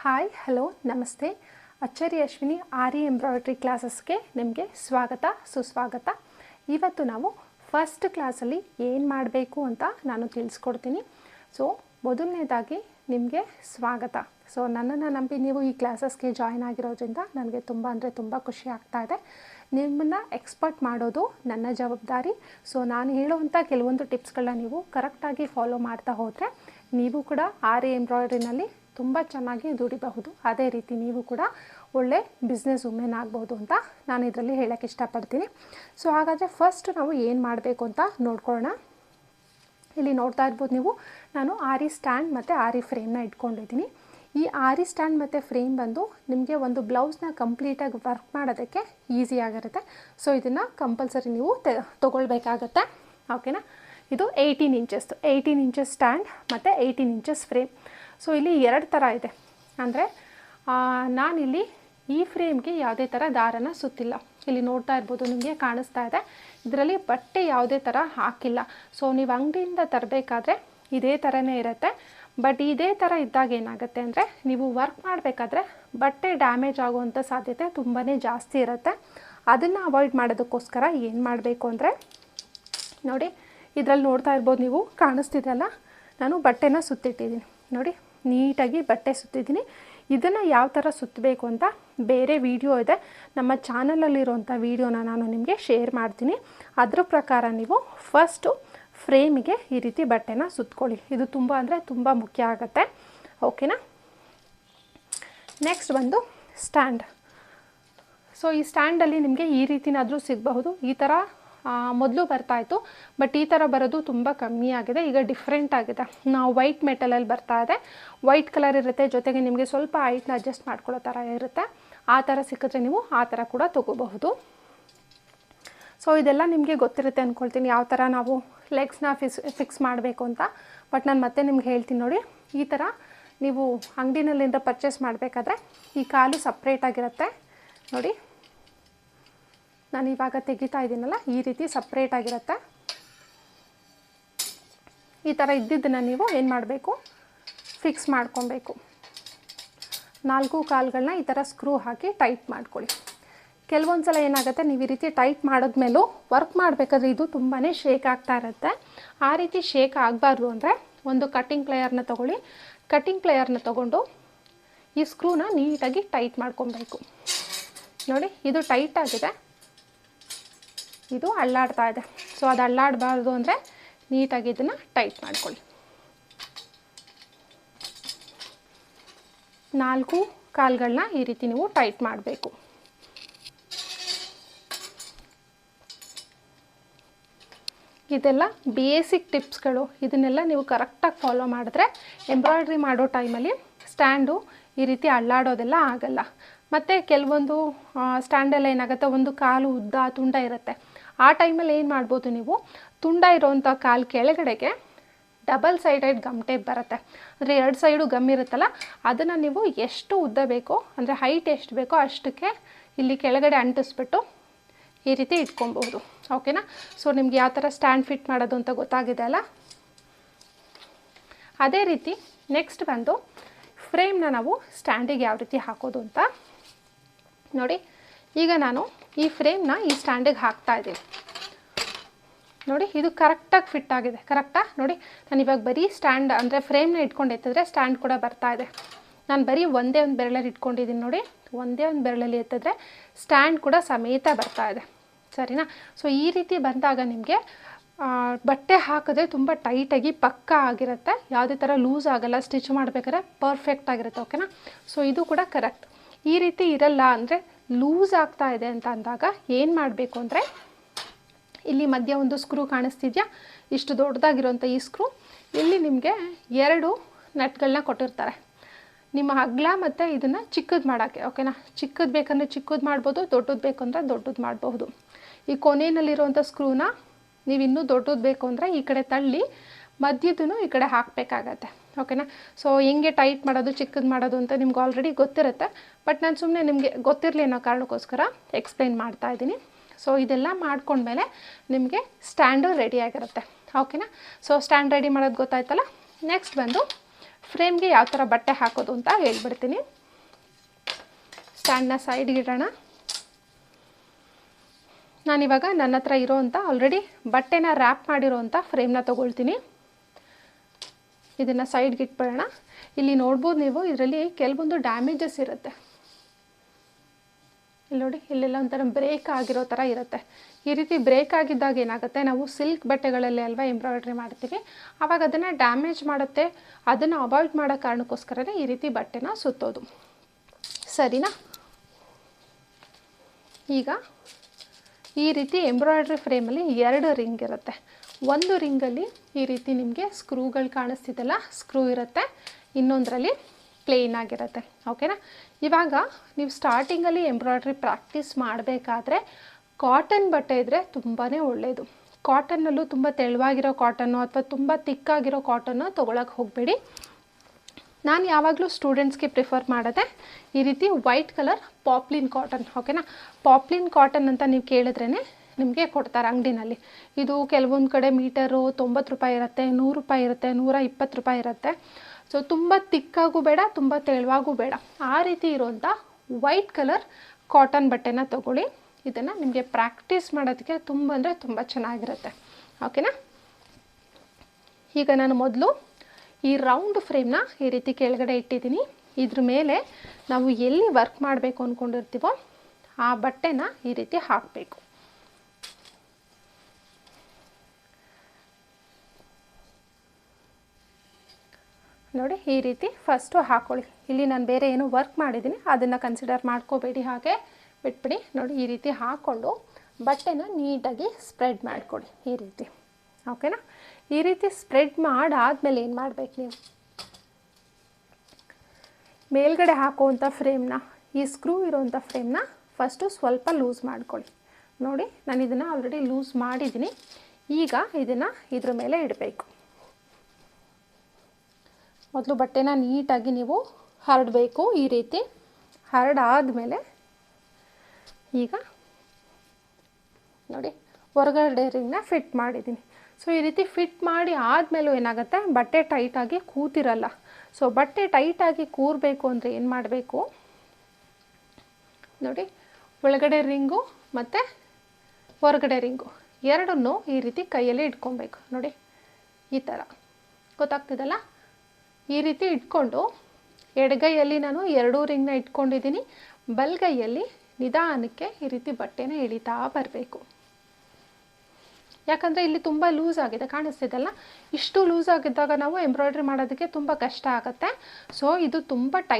Hi hello ನಮಸ್ತೆ. ಅಚ್ಚರಿ ಅಶ್ವಿನಿ ಆರಿ embroidery ಕ್ಲಾಸಸ್ಗೆ ನಿಮಗೆ ಸ್ವಾಗತ, ಸುಸ್ವಾಗತ. ಇವತ್ತು ನಾವು ಫಸ್ಟ್ ಕ್ಲಾಸಲ್ಲಿ ಏನು ಮಾಡಬೇಕು ಅಂತ ನಾನು ತಿಳಿಸ್ಕೊಡ್ತೀನಿ. ಸೊ ಮೊದಲನೇದಾಗಿ ನಿಮಗೆ ಸ್ವಾಗತ. ಸೊ ನನ್ನನ್ನು ನಂಬಿ ನೀವು ಈ ಕ್ಲಾಸಸ್ಗೆ ಜಾಯ್ನ್ ಆಗಿರೋದ್ರಿಂದ ನನಗೆ ತುಂಬ ಅಂದರೆ ತುಂಬ ಖುಷಿ ಆಗ್ತಾ ಇದೆ. ನಿಮ್ಮನ್ನು ಎಕ್ಸ್ಪರ್ಟ್ ಮಾಡೋದು ನನ್ನ ಜವಾಬ್ದಾರಿ. ಸೊ ನಾನು ಹೇಳುವಂಥ ಕೆಲವೊಂದು ಟಿಪ್ಸ್ಗಳನ್ನ ನೀವು ಕರೆಕ್ಟಾಗಿ ಫಾಲೋ ಮಾಡ್ತಾ ಹೋದರೆ, ನೀವು ಕೂಡ ಆರಿ ಎಂಬ್ರಾಯ್ಡ್ರಿನಲ್ಲಿ ತುಂಬ ಚೆನ್ನಾಗಿ ದುಡಿಬಹುದು. ಅದೇ ರೀತಿ ನೀವು ಕೂಡ ಒಳ್ಳೆ ಬಿಸ್ನೆಸ್ ವುಮೆನ್ ಆಗ್ಬೋದು ಅಂತ ನಾನು ಇದರಲ್ಲಿ ಹೇಳೋಕ್ಕೆ ಇಷ್ಟಪಡ್ತೀನಿ. ಸೊ ಹಾಗಾದರೆ ಫಸ್ಟ್ ನಾವು ಏನು ಮಾಡಬೇಕು ಅಂತ ನೋಡ್ಕೊಳ್ಳೋಣ. ಇಲ್ಲಿ ನೋಡ್ತಾ ಇರ್ಬೋದು ನೀವು, ನಾನು ಆರಿ ಸ್ಟ್ಯಾಂಡ್ ಮತ್ತು ಆರಿ ಫ್ರೇಮ್ನ ಇಟ್ಕೊಂಡಿದ್ದೀನಿ. ಈ ಆರಿ ಸ್ಟ್ಯಾಂಡ್ ಮತ್ತು ಫ್ರೇಮ್ ಬಂದು ನಿಮಗೆ ಒಂದು ಬ್ಲೌಸ್ನ ಕಂಪ್ಲೀಟಾಗಿ ವರ್ಕ್ ಮಾಡೋದಕ್ಕೆ ಈಸಿ ಆಗಿರುತ್ತೆ. ಸೊ ಇದನ್ನು ಕಂಪಲ್ಸರಿ ನೀವು ತೆ, ತೊಗೊಳ್ಬೇಕಾಗತ್ತೆ. ಓಕೆನಾ ಇದು ಏಯ್ಟೀನ್ ಇಂಚಸ್ದು ಏಯ್ಟೀನ್ ಇಂಚಸ್ ಸ್ಟ್ಯಾಂಡ್ ಮತ್ತು ಏಯ್ಟೀನ್ ಇಂಚಸ್ ಫ್ರೇಮ್ ಸೊ ಇಲ್ಲಿ ಎರಡು ಥರ ಇದೆ. ಅಂದರೆ ನಾನಿಲ್ಲಿ ಈ ಫ್ರೇಮ್ಗೆ ಯಾವುದೇ ಥರ ದಾರನ ಸುತ್ತಿಲ್ಲ. ಇಲ್ಲಿ ನೋಡ್ತಾ ಇರ್ಬೋದು, ನಿಮಗೆ ಕಾಣಿಸ್ತಾ ಇದೆ. ಇದರಲ್ಲಿ ಬಟ್ಟೆ ಯಾವುದೇ ಥರ ಹಾಕಿಲ್ಲ. ಸೊ ನೀವು ಅಂಗಡಿಯಿಂದ ತರಬೇಕಾದ್ರೆ ಇದೇ ಥರನೇ ಇರುತ್ತೆ. ಬಟ್ ಇದೇ ಥರ ಇದ್ದಾಗ ಏನಾಗುತ್ತೆ ಅಂದರೆ, ನೀವು ವರ್ಕ್ ಮಾಡಬೇಕಾದ್ರೆ ಬಟ್ಟೆ ಡ್ಯಾಮೇಜ್ ಆಗುವಂಥ ಸಾಧ್ಯತೆ ತುಂಬಾ ಜಾಸ್ತಿ ಇರುತ್ತೆ. ಅದನ್ನು ಅವಾಯ್ಡ್ ಮಾಡೋದಕ್ಕೋಸ್ಕರ ಏನು ಮಾಡಬೇಕು ಅಂದರೆ, ನೋಡಿ, ಇದರಲ್ಲಿ ನೋಡ್ತಾ ಇರ್ಬೋದು ನೀವು ಕಾಣಿಸ್ತಿದೆಯಲ್ಲ ನಾನು ಬಟ್ಟೆನ ಸುತ್ತಿಟ್ಟಿದ್ದೀನಿ. ನೋಡಿ. ನೀಟಾಗಿ ಬಟ್ಟೆ ಸುತ್ತಿದ್ದೀನಿ. ಇದನ್ನು ಯಾವ ಥರ ಸುತ್ತಬೇಕು ಅಂತ ಬೇರೆ ವಿಡಿಯೋ ಇದೆ. ನಮ್ಮ ಚಾನಲಲ್ಲಿರುವಂಥ ವೀಡಿಯೋನ ನಾನು ನಿಮಗೆ ಶೇರ್ ಮಾಡ್ತೀನಿ. ಅದರ ಪ್ರಕಾರ ನೀವು ಫಸ್ಟು ಫ್ರೇಮಿಗೆ ಈ ರೀತಿ ಬಟ್ಟೆನ ಸುತ್ಕೊಳ್ಳಿ. ಇದು ತುಂಬ ಅಂದರೆ ತುಂಬ ಮುಖ್ಯ ಆಗುತ್ತೆ. ಓಕೆನಾ ನೆಕ್ಸ್ಟ್ ಬಂದು ಸ್ಟ್ಯಾಂಡ್ ಸೊ ಈ ಸ್ಟ್ಯಾಂಡಲ್ಲಿ ನಿಮಗೆ ಈ ರೀತಿನಾದರೂ ಸಿಗಬಹುದು. ಈ ಥರ ಮೊದಲು ಬರ್ತಾಯಿತ್ತು ಬಟ್ ಈ ಥರ ಬರೋದು ತುಂಬ ಕಮ್ಮಿ ಆಗಿದೆ. ಈಗ ಡಿಫ್ರೆಂಟ್ ಆಗಿದೆ. ನಾವು ವೈಟ್ ಮೆಟಲಲ್ಲಿ ಬರ್ತಾ ಇದೆ. ವೈಟ್ ಕಲರ್ ಇರುತ್ತೆ. ಜೊತೆಗೆ ನಿಮಗೆ ಸ್ವಲ್ಪ ಹೈಟ್ನ ಅಡ್ಜಸ್ಟ್ ಮಾಡ್ಕೊಳ್ಳೋ ಥರ ಇರುತ್ತೆ. ಆ ಥರ ಸಿಕ್ಕಿದ್ರೆ ನೀವು ಆ ಥರ ಕೂಡ ತೊಗೋಬಹುದು. ಸೊ ಇದೆಲ್ಲ ನಿಮಗೆ ಗೊತ್ತಿರುತ್ತೆ ಅಂದ್ಕೊಳ್ತೀನಿ ಯಾವ ಥರ ನಾವು ಲೆಗ್ಸ್ನ ಫಿಸ್ ಫಿಕ್ಸ್ ಮಾಡಬೇಕು ಅಂತ. ಬಟ್ ನಾನು ಮತ್ತೆ ನಿಮ್ಗೆ ಹೇಳ್ತೀನಿ ನೋಡಿ. ಈ ಥರ ನೀವು ಅಂಗಡಿನಲ್ಲಿಂದ ಪರ್ಚೇಸ್ ಮಾಡಬೇಕಾದ್ರೆ ಈ ಕಾಲು ಸಪ್ರೇಟಾಗಿರುತ್ತೆ ನೋಡಿ. ನಾನು ಇವಾಗ ತೆಗಿತಾ ಇದ್ದೀನಲ್ಲ, ಈ ರೀತಿ ಸಪ್ರೇಟಾಗಿರುತ್ತೆ ಈ ಥರ ಇದ್ದಿದ್ದನ್ನು ನೀವು ಏನು ಮಾಡಬೇಕು? ಫಿಕ್ಸ್ ಮಾಡ್ಕೊಬೇಕು. ನಾಲ್ಕು ಕಾಲುಗಳನ್ನ ಈ ಥರ ಸ್ಕ್ರೂ ಹಾಕಿ ಟೈಟ್ ಮಾಡ್ಕೊಳ್ಳಿ. ಕೆಲವೊಂದು ಸಲ ಏನಾಗುತ್ತೆ, ನೀವು ಈ ರೀತಿ ಟೈಟ್ ಮಾಡಿದ್ಮೇಲೂ ವರ್ಕ್ ಮಾಡಬೇಕಾದ್ರೆ ಇದು ತುಂಬಾ ಶೇಕ್ ಆಗ್ತಾ ಇರುತ್ತೆ. ಆ ರೀತಿ ಶೇಕ್ ಆಗಬಾರ್ದು ಅಂದರೆ ಒಂದು ಕಟ್ಟಿಂಗ್ ಪ್ಲೇಯರ್ನ ತೊಗೊಳ್ಳಿ. ಕಟ್ಟಿಂಗ್ ಪ್ಲೇಯರ್ನ ತೊಗೊಂಡು ಈ ಸ್ಕ್ರೂನ ನೀಟಾಗಿ ಟೈಟ್ ಮಾಡ್ಕೊಬೇಕು. ನೋಡಿ, ಇದು ಟೈಟ್ ಆಗಿದೆ. ಇದು ಅಳ್ಳಾಡ್ತಾ ಇದೆ. ಸೊ ಅದು ಅಳ್ಳಾಡಬಾರ್ದು ಅಂದರೆ ನೀಟಾಗಿ ಇದನ್ನು ಟೈಟ್ ಮಾಡ್ಕೊಳ್ಳಿ. ನಾಲ್ಕು ಕಾಲುಗಳನ್ನ ಈ ರೀತಿ ನೀವು ಟೈಟ್ ಮಾಡಬೇಕು. ಇದೆಲ್ಲ ಬೇಸಿಕ್ ಟಿಪ್ಸ್ಗಳು ಇದನ್ನೆಲ್ಲ ನೀವು ಕರೆಕ್ಟಾಗಿ ಫಾಲೋ ಮಾಡಿದ್ರೆ ಎಂಬ್ರಾಯ್ಡ್ರಿ ಮಾಡೋ ಟೈಮಲ್ಲಿ ಸ್ಟ್ಯಾಂಡು ಈ ರೀತಿ ಅಳ್ಳಾಡೋದೆಲ್ಲ ಆಗಲ್ಲ. ಮತ್ತು ಕೆಲವೊಂದು ಸ್ಟ್ಯಾಂಡೆಲ್ಲ ಏನಾಗುತ್ತೆ? ಒಂದು ಕಾಲು ಉದ್ದ, ತುಂಡ ಇರುತ್ತೆ. ಆ ಟೈಮಲ್ಲಿ ಏನು ಮಾಡ್ಬೋದು ನೀವು? ತುಂಡ ಇರೋವಂಥ ಕಾಲು ಕೆಳಗಡೆಗೆ ಡಬಲ್ ಸೈಡೆಡ್ ಗಮ್ ಟೇಪ್ ಬರುತ್ತೆ. ಅಂದರೆ ಎರಡು ಸೈಡು ಗಮ್ ಇರುತ್ತಲ್ಲ, ಅದನ್ನು ನೀವು ಎಷ್ಟು ಉದ್ದ ಬೇಕೋ, ಅಂದರೆ ಹೈಟ್ ಎಷ್ಟು ಬೇಕೋ ಅಷ್ಟಕ್ಕೆ ಇಲ್ಲಿ ಕೆಳಗಡೆ ಅಂಟಿಸ್ಬಿಟ್ಟು ಈ ರೀತಿ ಇಟ್ಕೊಬಹುದು. ಓಕೆನಾ ಸೊ ನಿಮ್ಗೆ ಯಾವ ಥರ ಸ್ಟ್ಯಾಂಡ್ ಫಿಟ್ ಮಾಡೋದು ಅಂತ ಗೊತ್ತಾಗಿದೆ ಅಲ್ಲ? ಅದೇ ರೀತಿ ನೆಕ್ಸ್ಟ್ ಬಂದು ಫ್ರೇಮ್ನ ನಾವು ಸ್ಟ್ಯಾಂಡಿಗೆ ಯಾವ ರೀತಿ ಹಾಕೋದು ಅಂತ ನೋಡಿ. ಈಗ ನಾನು ಈ ಫ್ರೇಮ್ನ ಈ ಸ್ಟ್ಯಾಂಡಿಗೆ ಹಾಕ್ತಾ ಇದ್ದೀನಿ. ನೋಡಿ, ಇದು ಕರೆಕ್ಟಾಗಿ ಫಿಟ್ ಆಗಿದೆ. ಕರೆಕ್ಟಾ ನೋಡಿ, ನಾನು ಇವಾಗ ಬರೀ ಸ್ಟ್ಯಾಂಡ್ ಅಂದರೆ ಫ್ರೇಮ್ನ ಇಟ್ಕೊಂಡು ಎತ್ತಿದ್ರೆ ಸ್ಟ್ಯಾಂಡ್ ಕೂಡ ಬರ್ತಾ ಇದೆ. ನಾನು ಬರೀ ಒಂದೇ ಒಂದು ಬೆರಳಲ್ಲಿ ಇಟ್ಕೊಂಡಿದ್ದೀನಿ ನೋಡಿ. ಒಂದೇ ಒಂದು ಬೆರಳಲ್ಲಿ ಎತ್ತಿದ್ರೆ ಸ್ಟ್ಯಾಂಡ್ ಕೂಡ ಸಮೇತ ಬರ್ತಾ ಇದೆ. ಸರಿನಾ? ಸೊ ಈ ರೀತಿ ಬಂದಾಗ ನಿಮಗೆ ಬಟ್ಟೆ ಹಾಕಿದ್ರೆ ತುಂಬ ಟೈಟಾಗಿ ಪಕ್ಕ ಆಗಿರುತ್ತೆ. ಯಾವುದೇ ಥರ ಲೂಸ್ ಆಗಲ್ಲ ಸ್ಟಿಚ್ ಮಾಡಬೇಕಾದ್ರೆ ಪರ್ಫೆಕ್ಟ್ ಆಗಿರುತ್ತೆ ಓಕೆನಾ ಸೊ ಇದು ಕೂಡ ಕರೆಕ್ಟ್ ಈ ರೀತಿ ಇರಲ್ಲ ಅಂದರೆ ಲೂಸ್ ಆಗ್ತಾ ಇದೆ ಅಂತ ಅಂದಾಗ ಏನು ಮಾಡಬೇಕು ಅಂದರೆ, ಇಲ್ಲಿ ಮಧ್ಯ ಒಂದು ಸ್ಕ್ರೂ ಕಾಣಿಸ್ತಿದೆಯಾ? ಇಷ್ಟು ದೊಡ್ಡದಾಗಿರೋಂಥ ಈ ಸ್ಕ್ರೂ ಇಲ್ಲಿ ನಿಮಗೆ ಎರಡು ನಟ್ಗಳನ್ನ ಕೊಟ್ಟಿರ್ತಾರೆ. ನಿಮ್ಮ ಅಗ್ಲ ಮತ್ತು ಇದನ್ನು ಚಿಕ್ಕದು ಮಾಡೋಕ್ಕೆ ಓಕೆನಾ ಚಿಕ್ಕದು ಬೇಕಂದರೆ ಚಿಕ್ಕದು ಮಾಡ್ಬೋದು, ದೊಡ್ಡದು ಬೇಕಂದ್ರೆ ದೊಡ್ಡದು ಮಾಡಬಹುದು. ಈ ಕೊನೆಯಲ್ಲಿರುವಂಥ ಸ್ಕ್ರೂನ ನೀವು ಇನ್ನೂ ದೊಡ್ಡದು ಬೇಕು ಅಂದರೆ ಈ ಕಡೆ ತಳ್ಳಿ ಮಧ್ಯದೂ ಈ ಕಡೆ ಹಾಕಬೇಕಾಗತ್ತೆ. ಓಕೆನಾ? ಸೊ ಹೆಂಗೆ ಟೈಟ್ ಮಾಡೋದು, ಚಿಕ್ಕದು ಮಾಡೋದು ಅಂತ ನಿಮ್ಗೆ ಆಲ್ರೆಡಿ ಗೊತ್ತಿರುತ್ತೆ. ಬಟ್ ನಾನು ಸುಮ್ಮನೆ ನಿಮಗೆ ಗೊತ್ತಿರಲಿ ಅನ್ನೋ ಕಾರಣಕ್ಕೋಸ್ಕರ ಎಕ್ಸ್ಪ್ಲೈನ್ ಮಾಡ್ತಾ ಇದ್ದೀನಿ. ಸೊ ಇದೆಲ್ಲ ಮಾಡ್ಕೊಂಡ್ಮೇಲೆ ನಿಮಗೆ ಸ್ಟ್ಯಾಂಡು ರೆಡಿಯಾಗಿರುತ್ತೆ ಓಕೆನಾ? ಸೊ ಸ್ಟ್ಯಾಂಡ್ ರೆಡಿ ಮಾಡೋದು ಗೊತ್ತಾಯ್ತಲ್ಲ? ನೆಕ್ಸ್ಟ್ ಬಂದು ಫ್ರೇಮ್ಗೆ ಯಾವ ಥರ ಬಟ್ಟೆ ಹಾಕೋದು ಅಂತ ಹೇಳ್ಬಿಡ್ತೀನಿ. ಸ್ಟ್ಯಾಂಡ್ನ ಸೈಡ್ಗೆ ಇಡೋಣ. ನಾನಿವಾಗ ನನ್ನ ಹತ್ರ ಇರೋವಂಥ ಆಲ್ರೆಡಿ ಬಟ್ಟೆನ ರ್ಯಾಪ್ ಮಾಡಿರೋವಂಥ ಫ್ರೇಮ್ನ ತೊಗೊಳ್ತೀನಿ. ಇದನ್ನು ಸೈಡ್ಗೆ ಇಟ್ಬಿಡೋಣ. ಇಲ್ಲಿ ನೋಡ್ಬೋದು ನೀವು, ಇದರಲ್ಲಿ ಕೆಲವೊಂದು ಡ್ಯಾಮೇಜಸ್ ಇರುತ್ತೆ. ಇಲ್ಲಿ ನೋಡಿ, ಇಲ್ಲೆಲ್ಲ ಒಂಥರ ಬ್ರೇಕ್ ಆಗಿರೋ ಥರ ಇರುತ್ತೆ. ಈ ರೀತಿ ಬ್ರೇಕ್ ಆಗಿದ್ದಾಗ ಏನಾಗುತ್ತೆ, ನಾವು ಸಿಲ್ಕ್ ಬಟ್ಟೆಗಳಲ್ಲಿ ಅಲ್ವಾ ಎಂಬ್ರಾಯ್ಡ್ರಿ ಮಾಡ್ತೀವಿ. ಆವಾಗ ಅದನ್ನು ಡ್ಯಾಮೇಜ್ ಮಾಡುತ್ತೆ. ಅದನ್ನು ಅವಾಯ್ಡ್ ಮಾಡೋ ಕಾರಣಕ್ಕೋಸ್ಕರನೇ ಈ ರೀತಿ ಬಟ್ಟೆನ ಸುತ್ತೋದು. ಸರಿನಾ? ಈಗ ಈ ರೀತಿ ಎಂಬ್ರಾಯ್ಡ್ರಿ ಫ್ರೇಮಲ್ಲಿ ಎರಡು ರಿಂಗ್ ಇರುತ್ತೆ. ಒಂದು ರಿಂಗಲ್ಲಿ ಈ ರೀತಿ ನಿಮಗೆ ಸ್ಕ್ರೂಗಳು ಕಾಣಿಸ್ತಿದ್ದಲ್ಲ ಸ್ಕ್ರೂ ಇರುತ್ತೆ, ಇನ್ನೊಂದರಲ್ಲಿ ಪ್ಲೇನ್ ಆಗಿರುತ್ತೆ ಓಕೆನಾ ಇವಾಗ ನೀವು ಸ್ಟಾರ್ಟಿಂಗಲ್ಲಿ ಎಂಬ್ರಾಯ್ಡ್ರಿ ಪ್ರಾಕ್ಟೀಸ್ ಮಾಡಬೇಕಾದ್ರೆ ಕಾಟನ್ ಬಟ್ಟೆ ಇದ್ದರೆ ತುಂಬಾ ಒಳ್ಳೆಯದು ಕಾಟನ್ನಲ್ಲೂ ತುಂಬ ತೆಳುವಾಗಿರೋ ಕಾಟನ್ನು ಅಥವಾ ತುಂಬ ತಿಕ್ಕಾಗಿರೋ ಕಾಟನ್ನು ತೊಗೊಳಕ್ಕೆ ಹೋಗಬೇಡಿ. ನಾನು ಯಾವಾಗಲೂ ಸ್ಟೂಡೆಂಟ್ಸ್ಗೆ ಪ್ರಿಫರ್ ಮಾಡೋದೆ ಈ ರೀತಿ ವೈಟ್ ಕಲರ್ ಪಾಪ್ಲಿನ್ ಕಾಟನ್ ಓಕೆನಾ ಪಾಪ್ಲಿನ್ ಕಾಟನ್ ಅಂತ ನೀವು ಕೇಳಿದ್ರೇ ನಿಮಗೆ ಕೊಡ್ತಾರೆ ಅಂಗಡಿನಲ್ಲಿ. ಇದು ಕೆಲವೊಂದು ಕಡೆ ಮೀಟರು ತೊಂಬತ್ತು ರೂಪಾಯಿ ಇರುತ್ತೆ, ನೂರು ರೂಪಾಯಿ ಇರುತ್ತೆ, ನೂರ ಇಪ್ಪತ್ತು ರೂಪಾಯಿ ಇರುತ್ತೆ. ಸೊ ತುಂಬ ತಿಕ್ಕಾಗೂ ಬೇಡ, ತುಂಬ ತೆಳುವಾಗೂ ಬೇಡ. ಆ ರೀತಿ ಇರುವಂಥ ವೈಟ್ ಕಲರ್ ಕಾಟನ್ ಬಟ್ಟೆನ ತೊಗೊಳ್ಳಿ. ಇದನ್ನು ನಿಮಗೆ ಪ್ರಾಕ್ಟೀಸ್ ಮಾಡೋದಕ್ಕೆ ತುಂಬ ಅಂದರೆ ತುಂಬ ಚೆನ್ನಾಗಿರುತ್ತೆ. ಓಕೆನಾ? ಈಗ ನಾನು ಮೊದಲು ಈ ರೌಂಡ್ ಫ್ರೇಮ್ನ ಈ ರೀತಿ ಕೆಳಗಡೆ ಇಟ್ಟಿದ್ದೀನಿ. ಇದ್ರ ಮೇಲೆ ನಾವು ಎಲ್ಲಿ ವರ್ಕ್ ಮಾಡಬೇಕು ಅಂದ್ಕೊಂಡಿರ್ತೀವೋ ಆ ಬಟ್ಟೆನ ಈ ರೀತಿ ಹಾಕಬೇಕು. ನೋಡಿ ಈ ರೀತಿ ಫಸ್ಟು ಹಾಕ್ಕೊಳ್ಳಿ ಇಲ್ಲಿ ನಾನು ಬೇರೆ ಏನು ವರ್ಕ್ ಮಾಡಿದ್ದೀನಿ ಅದನ್ನು ಕನ್ಸಿಡರ್ ಮಾಡ್ಕೋಬೇಡಿ ಹಾಗೆ. ಬಿಟ್ಬಿಡಿ, ನೋಡಿ ಈ ರೀತಿ ಹಾಕ್ಕೊಂಡು ಬಟ್ಟೆನ ನೀಟಾಗಿ ಸ್ಪ್ರೆಡ್ ಮಾಡಿಕೊಡಿ ಈ ರೀತಿ. ಓಕೆನಾ ಈ ರೀತಿ ಸ್ಪ್ರೆಡ್ ಮಾಡಾದ್ಮೇಲೆ ಏನು ಮಾಡಬೇಕು ನೀವು? ಮೇಲ್ಗಡೆ ಹಾಕುವಂಥ ಫ್ರೇಮ್ನ ಈ ಸ್ಕ್ರೂ ಇರೋವಂಥ ಫ್ರೇಮ್ನ ಫಸ್ಟು ಸ್ವಲ್ಪ ಲೂಸ್ ಮಾಡ್ಕೊಳ್ಳಿ ನೋಡಿ, ನಾನು ಇದನ್ನು ಆಲ್ರೆಡಿ ಲೂಸ್ ಮಾಡಿದ್ದೀನಿ ಈಗ ಇದನ್ನು ಇದ್ರ ಮೇಲೆ ಇಡಬೇಕು. ಮೊದಲು ಬಟ್ಟೆನ ನೀಟಾಗಿ ನೀವು ಹರಡಬೇಕು ಈ ರೀತಿ. ಹರಡಾದಮೇಲೆ ಈಗ ನೋಡಿ ಹೊರಗಡೆ ರಿಂಗ್ನ ಫಿಟ್ ಮಾಡಿದ್ದೀನಿ. ಸೊ ಈ ರೀತಿ ಫಿಟ್ ಮಾಡಿ ಆದಮೇಲೂ ಏನಾಗುತ್ತೆ? ಬಟ್ಟೆ ಟೈಟಾಗಿ ಕೂತಿರಲ್ಲ. ಸೊ ಬಟ್ಟೆ ಟೈಟಾಗಿ ಕೂರಬೇಕು ಅಂದರೆ ಏನು ಮಾಡಬೇಕು? ನೋಡಿ, ಒಳಗಡೆ ರಿಂಗು ಮತ್ತು ಹೊರಗಡೆ ರಿಂಗು ಎರಡನ್ನೂ ಈ ರೀತಿ ಕೈಯಲ್ಲಿ ಇಟ್ಕೊಬೇಕು. ನೋಡಿ, ಈ ಥರ ಗೊತ್ತಾಗ್ತಿದಲ್ಲ? ಈ ರೀತಿ ಇಟ್ಕೊಂಡು ಎಡಗೈಯಲ್ಲಿ ನಾನು ಎರಡೂ ರಿಂಗ್ನ ಇಟ್ಕೊಂಡಿದ್ದೀನಿ. ಬಲಗೈಯಲ್ಲಿ ನಿಧಾನಕ್ಕೆ ಈ ರೀತಿ ಬಟ್ಟೆನ ಎಳಿತಾ ಬರಬೇಕು. ಯಾಕಂದರೆ ಇಲ್ಲಿ ತುಂಬ ಲೂಸ್ ಆಗಿದೆ ಕಾಣಿಸ್ತಿದೆಲ್ಲ ಇಷ್ಟು ಲೂಸ್ ಆಗಿದ್ದಾಗ ನಾವು ಎಂಬ್ರಾಯ್ಡ್ರಿ ಮಾಡೋದಕ್ಕೆ ತುಂಬ ಕಷ್ಟ ಆಗುತ್ತೆ. ಸೊ ಇದು ತುಂಬ ಟೈಟ್